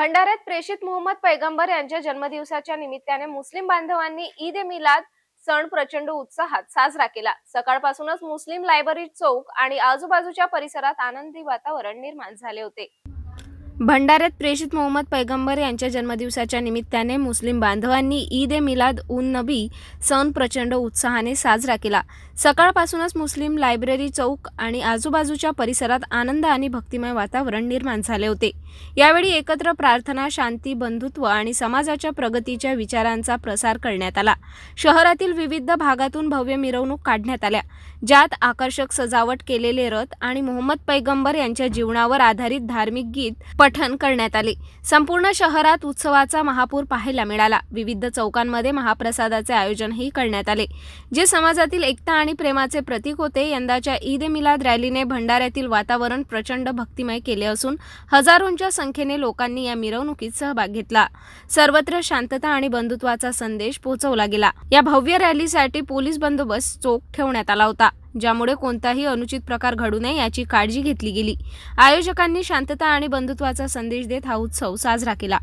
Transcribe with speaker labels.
Speaker 1: भंडाऱ्यात प्रेषित मोहम्मद पैगंबर यांच्या जन्मदिवसाच्या निमित्ताने मुस्लिम बांधवांनी ईद ए मिलाद सण प्रचंड उत्साहात साजरा केला. सकाळपासूनच मुस्लिम लायब्ररी चौक आणि आजूबाजूच्या परिसरात आनंदी वातावरण निर्माण झाले होते. भंडाऱ्यात प्रेषित मोहम्मद पैगंबर यांच्या जन्मदिवसाच्या निमित्ताने मुस्लिम बांधवांनी ईद ए मिलाद उन नबी सण प्रचंड उत्साहाने साजरा केला. सकाळपासूनच मुस्लिम लायब्ररी चौक आणि आजूबाजूच्या परिसरात आनंद आणि भक्तिमय वातावरण निर्माण झाले होते. यावेळी एकत्र प्रार्थना शांती बंधुत्व आणि समाजाच्या प्रगतीच्या विचारांचा प्रसार करण्यात आला. शहरातील विविध भागातून भव्य मिरवणूक काढण्यात आल्या. ज्यात आकर्षक सजावट केलेले रथ आणि मोहम्मद पैगंबर यांच्या जीवनावर आधारित धार्मिक गीत पठण करण्यात आले. संपूर्ण शहरात उत्सवाचा महापूर पाहायला मिळाला. विविध चौकांमध्ये महाप्रसादाचे आयोजनही करण्यात आले. जे समाजातील एकता आणि प्रेमाचे प्रतीक होते यंदाच्या ईद ए मिलाद रॅलीने भंडाऱ्यातील वातावरण प्रचंड भक्तिमय केले असून हजारोंच्या संख्येने लोकांनी या मिरवणुकीत सहभाग घेतला. सर्वत्र शांतता आणि बंधुत्वाचा संदेश पोहोचवला गेला. या भव्य रॅलीसाठी पोलीस बंदोबस्त चोख ठेवण्यात आला होता ज्यामुळे कोणताही अनुचित प्रकार घडू नये याची काळजी घेतली गेली. आयोजकांनी शांतता आणि बंधुत्वाचा संदेश देत हा उत्सव साजरा केला.